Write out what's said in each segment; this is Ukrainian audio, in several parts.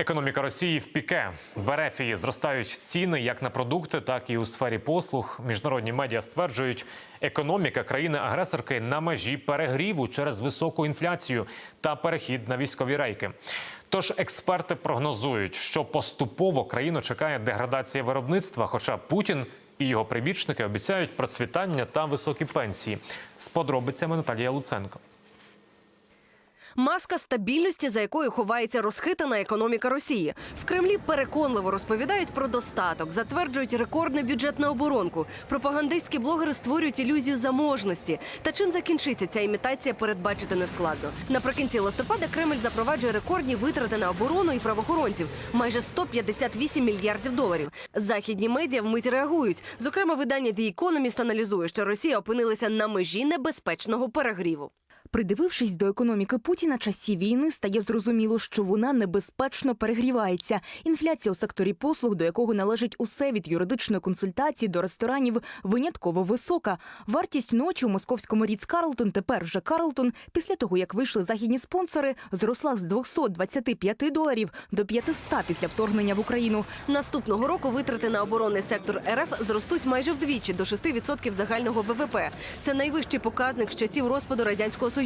Економіка Росії в піке. В Ерефії зростають ціни як на продукти, так і у сфері послуг. Міжнародні медіа стверджують, економіка країни-агресорки на межі перегріву через високу інфляцію та перехід на військові рейки. Тож експерти прогнозують, що поступово країну чекає деградація виробництва. Хоча Путін і його прибічники обіцяють процвітання та високі пенсії. З подробицями Наталія Луценко. Маска стабільності, за якою ховається розхитана економіка Росії. В Кремлі переконливо розповідають про достаток, затверджують рекордний бюджет на оборонку. Пропагандистські блогери створюють ілюзію заможності. Та чим закінчиться ця імітація, передбачити нескладно. Наприкінці листопада Кремль запроваджує рекордні витрати на оборону і правоохоронців майже 158 мільярдів доларів. Західні медіа вмить реагують. Зокрема, видання The Economist аналізує, що Росія опинилася на межі небезпечного перегріву. Придивившись до економіки Путіна часів війни, стає зрозуміло, що вона небезпечно перегрівається. Інфляція у секторі послуг, до якого належить усе від юридичної консультації до ресторанів, винятково висока. Вартість ночі у московському Ріц Карлтон, тепер вже Карлтон, після того як вийшли західні спонсори, зросла з 225 доларів до 500 після вторгнення в Україну. Наступного року витрати на оборонний сектор РФ зростуть майже вдвічі до 6% загального ВВП. Це найвищий показник з часів розпаду радянського союзу.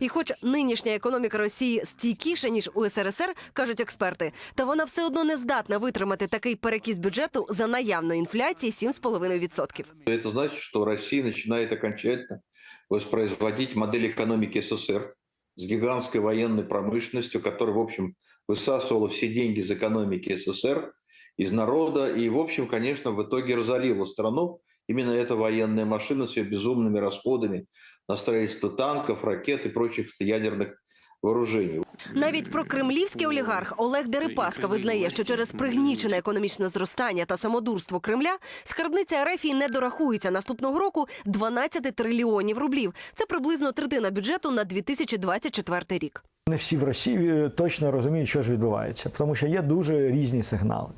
І, хоч нинішня економіка Росії стійкіша ніж у СРСР, кажуть експерти, та вона все одно не здатна витримати такий перекіс бюджету за наявної інфляції 7,5%. Это значит, что Россия начинает окончательно воспроизводить модель экономики СССР с гигантской военной промышленностью, которая, в общем, высасывала все деньги из экономики СССР, из народа, и, в общем, конечно, в итоге разорила страну. Именно эта военная машина с ее безумными расходами на строительство танков, ракет и прочих ядерных вооружений. Навіть прокремлівський олігарх Олег Дерипаска визнає, що через пригнічене економічне зростання та самодурство Кремля скарбниця Ерефії не дорахується наступного року 12 трильйонів рублів. Це приблизно третина бюджету на 2024 рік. Не всі в Росії е, точно розуміють, що ж відбувається, тому що є дуже різні сигнали.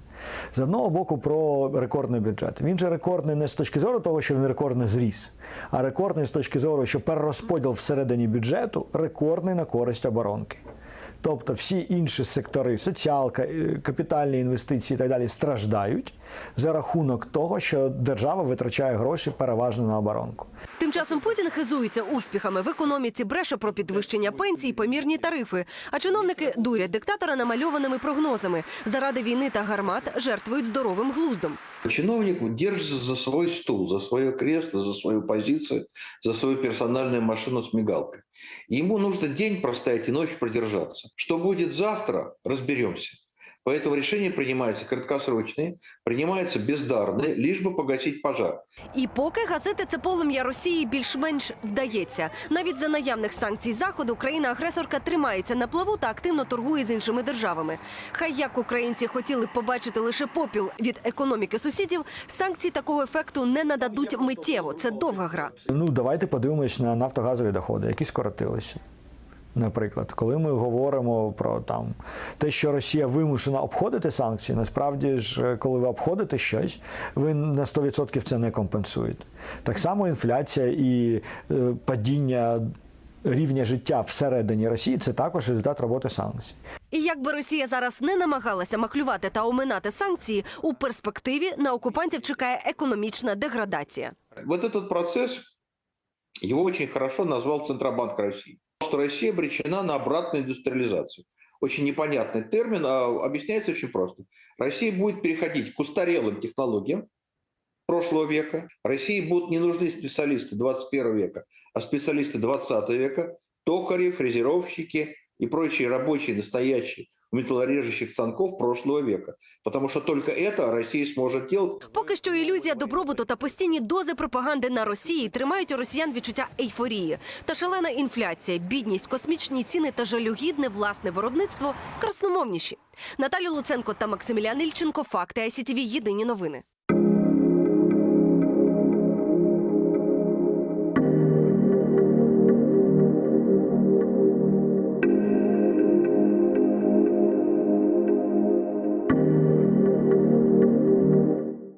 З одного боку, про рекордний бюджет. Він же рекордний не з точки зору того, що він рекордно зріс, а рекордний з точки зору, що перерозподіл всередині бюджету рекордний на користь оборонки. Тобто всі інші сектори, соціалка, е, капітальні інвестиції і так далі страждають за рахунок того, що держава витрачає гроші переважно на оборонку. Тим часом Путін хизується успіхами в економіці, бреше про підвищення пенсій, помірні тарифи. А чиновники дурять диктатора намальованими прогнозами. Заради війни та гармат жертвують здоровим глуздом. Чиновник держится за свой стул, за свое кресло, за свою позицию, за свою персональную машину с мигалкой. Ему нужно день простоять и ночь продержаться. Что будет завтра, разберемся. Поэтому решения принимаются краткосрочные, принимаются бездарные, лишь бы погасить пожар. І поки гасити це полум'я Росії більш-менш вдається. Навіть за наявних санкцій заходу країна-агресорка тримається на плаву та активно торгує з іншими державами. Хай як українці хотіли б побачити лише попіл від економіки сусідів, санкції такого ефекту не нададуть миттєво. Це довга гра. Ну, давайте подивимось на нафтогазові доходи, які скоротилися. Наприклад, коли ми говоримо про там те, що Росія вимушена обходити санкції, насправді ж, коли ви обходите щось, ви на 100% це не компенсуєте. Так само інфляція і е, падіння рівня життя всередині Росії це також результат роботи санкцій. І як би Росія зараз не намагалася маклювати та оминати санкції, у перспективі на окупантів чекає економічна деградація. Вот этот процесс, его очень хорошо назвал Центробанк России. Что Россия обречена на обратную индустриализацию. Очень непонятный термин, а объясняется очень просто. Россия будет переходить к устарелым технологиям прошлого века. России будут не нужны специалисты 21 века, а специалисты 20 века, токари, фрезеровщики и прочие рабочие, настоящие у металлорежущих станков прошлого века. Потому что только это Россия сможет делать Поки що ілюзія добробуту та постійні дози пропаганди на Росії тримають у росіян відчуття ейфорії. Та шалена інфляція, бідність, космічні ціни та жалюгідне власне виробництво красномовніші. Наталя Луценко та Максимілян Ільченко. Факти ICTV. Єдині новини.